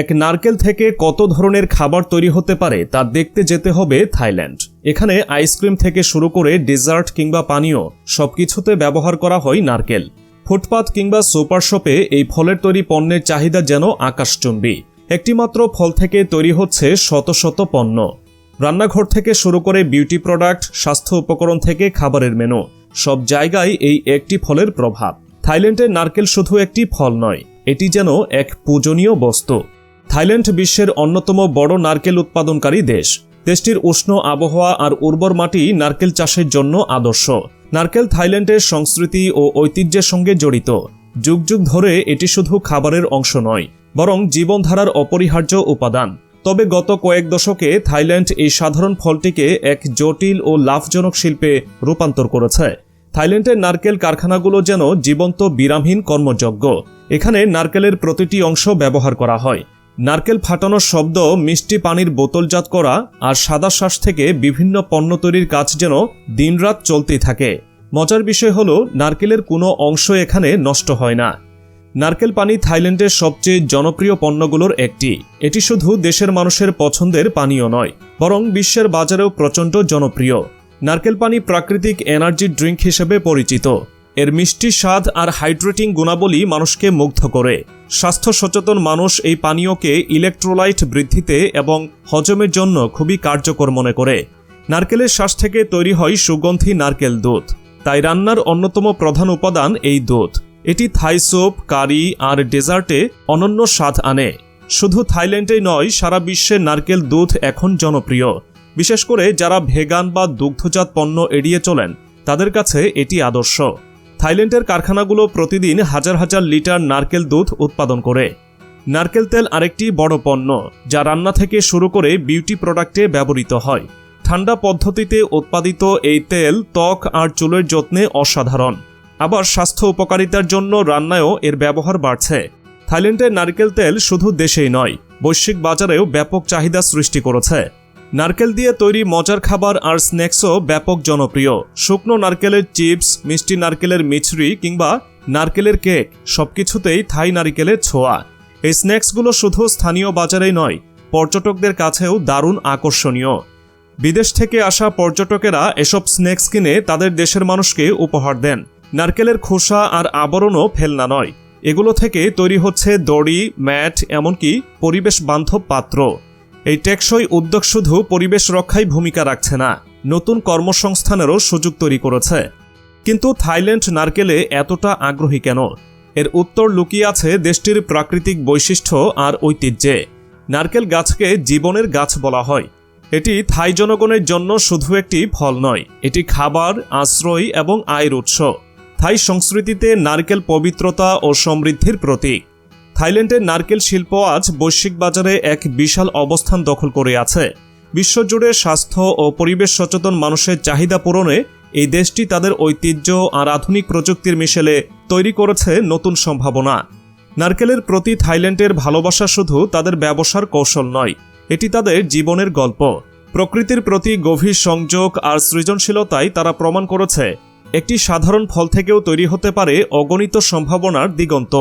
এক নারকেল থেকে কত ধরনের খাবার তৈরি হতে পারে তা দেখতে যেতে হবে থাইল্যান্ড। এখানে আইসক্রিম থেকে শুরু করে ডেজার্ট কিংবা পানীয় সবকিছুতে ব্যবহার করা হয় নারকেল। ফুটপাত কিংবা সুপার শপে এই ফলের তৈরি পণ্যের চাহিদা যেন আকাশচুম্বী। একটিমাত্র ফল থেকে তৈরি হচ্ছে শত শত পণ্য। রান্নাঘর থেকে শুরু করে বিউটি প্রোডাক্ট, স্বাস্থ্য উপকরণ থেকে খাবারের মেনু, সব জায়গায় এই একটি ফলের প্রভাব। থাইল্যান্ডের নারকেল শুধু একটি ফল নয়, এটি যেন এক পূজনীয় বস্তু। থাইল্যান্ড বিশ্বের অন্যতম বড় নারকেল উৎপাদনকারী দেশ। দেশটির উষ্ণ আবহাওয়া আর উর্বর মাটি নারকেল চাষের জন্য আদর্শ। নারকেল থাইল্যান্ডের সংস্কৃতি ও ঐতিহ্যের সঙ্গে জড়িত। যুগ যুগ ধরে এটি শুধু খাবারের অংশ নয়, বরং জীবনধারার অপরিহার্য উপাদান। তবে গত কয়েক দশকে থাইল্যান্ড এই সাধারণ ফলটিকে এক জটিল ও লাভজনক শিল্পে রূপান্তর করেছে। থাইল্যান্ডের নারকেল কারখানাগুলো যেন জীবন্ত বিরামহীন কর্মযজ্ঞ। এখানে নারকেলের প্রতিটি অংশ ব্যবহার করা হয়। নারকেল ফাটানোর শব্দ, মিষ্টি পানির বোতলজাত করা আর সাদা শ্বাস থেকে বিভিন্ন পণ্য তৈরির কাজ যেন দিনরাত চলতেই থাকে। মজার বিষয় হলো, নারকেলের কোনো অংশ এখানে নষ্ট হয় না। নারকেল পানি থাইল্যান্ডের সবচেয়ে জনপ্রিয় পণ্যগুলোর একটি। এটি শুধু দেশের মানুষের পছন্দের পানীয় নয়, বরং বিশ্বের বাজারেও প্রচণ্ড জনপ্রিয়। নারকেল পানি প্রাকৃতিক এনার্জি ড্রিঙ্ক হিসেবে পরিচিত। এর মিষ্টি স্বাদ আর হাইড্রেটিং গুণাবলী মানুষকে মুগ্ধ করে। স্বাস্থ্য সচেতন মানুষ এই পানীয়কে ইলেকট্রোলাইট বৃদ্ধিতে এবং হজমের জন্য খুবই কার্যকর মনে করে। নারকেলের শ্বাস থেকে তৈরি হয় সুগন্ধি নারকেল দুধ। তাই রান্নার অন্যতম প্রধান উপাদান এই দুধ। এটি থাই স্যুপ কারি আর ডেজার্টে অনন্য স্বাদ আনে। শুধু থাইল্যান্ডেই নয়, সারা বিশ্বে নারকেল দুধ এখন জনপ্রিয়। বিশেষ করে যারা ভেগান বা দুগ্ধজাত পণ্য এড়িয়ে চলেন, তাদের কাছে এটি আদর্শ। থাইল্যান্ডের কারখানাগুলো প্রতিদিন হাজার হাজার লিটার নারকেল দুধ উৎপাদন করে। নারকেল তেল আরেকটি বড় পণ্য, যা রান্না থেকে শুরু করে বিউটি প্রোডাক্টে ব্যবহৃত হয়। ঠান্ডা পদ্ধতিতে উৎপাদিত এই তেল ত্বক আর চুলের যত্নে অসাধারণ। আবার স্বাস্থ্য উপকারিতার জন্য রান্নায়ও এর ব্যবহার বাড়ছে। থাইল্যান্ডের নারকেল তেল শুধু দেশেই নয়, বৈশ্বিক বাজারেও ব্যাপক চাহিদা সৃষ্টি করেছে। নারকেল দিয়ে তৈরি মজার খাবার আর স্ন্যাক্সও ব্যাপক জনপ্রিয়। শুকনো নারকেলের চিপস, মিষ্টি নারকেলের মিছরি কিংবা নারকেলের কেক, সবকিছুতেই থাই নারকেলের ছোঁয়া। এই স্ন্যাক্সগুলো শুধু স্থানীয় বাজারেই নয়, পর্যটকদের কাছেও দারুণ আকর্ষণীয়। বিদেশ থেকে আসা পর্যটকেরা এসব স্ন্যাক্স কিনে তাদের দেশের মানুষকে উপহার দেন। নারকেলের খোসা আর আবরণও ফেলনা নয়। এগুলো থেকে তৈরি হচ্ছে দড়ি, ম্যাট, এমনকি পরিবেশ বান্ধব পাত্র। এই টেকসই উদ্যোগ শুধু পরিবেশ রক্ষায় ভূমিকা রাখছে না, নতুন কর্মসংস্থানেরও সুযোগ তৈরি করেছে। কিন্তু থাইল্যান্ড নারকেলে এতটা আগ্রহী কেন? এর উত্তর লুকিয়ে আছে দেশটির প্রাকৃতিক বৈশিষ্ট্য আর ঐতিহ্যে। নারকেল গাছকে জীবনের গাছ বলা হয়। এটি থাই জনগণের জন্য শুধু একটি ফল নয়, এটি খাবার, আশ্রয় এবং আয়ের উৎস। থাই সংস্কৃতিতে নারকেল পবিত্রতা ও সমৃদ্ধির প্রতীক। থাইল্যান্ডের নারকেল শিল্প আজ বৈশ্বিক বাজারে এক বিশাল অবস্থান দখল করে আছে। বিশ্বজুড়ে স্বাস্থ্য ও পরিবেশ সচেতন মানুষের চাহিদা পূরণে এই দেশটি তাদের ঐতিহ্য আর আধুনিক প্রযুক্তির মিশেলে তৈরি করেছে নতুন সম্ভাবনা। নারকেলের প্রতি থাইল্যান্ডের ভালোবাসা শুধু তাদের ব্যবসার কৌশল নয়, এটি তাদের জীবনের গল্প। প্রকৃতির প্রতি গভীর সংযোগ আর সৃজনশীলতায় তারা প্রমাণ করেছে। একটি সাধারণ ফল থেকেও তৈরি হতে পারে অগণিত সম্ভাবনার দিগন্ত।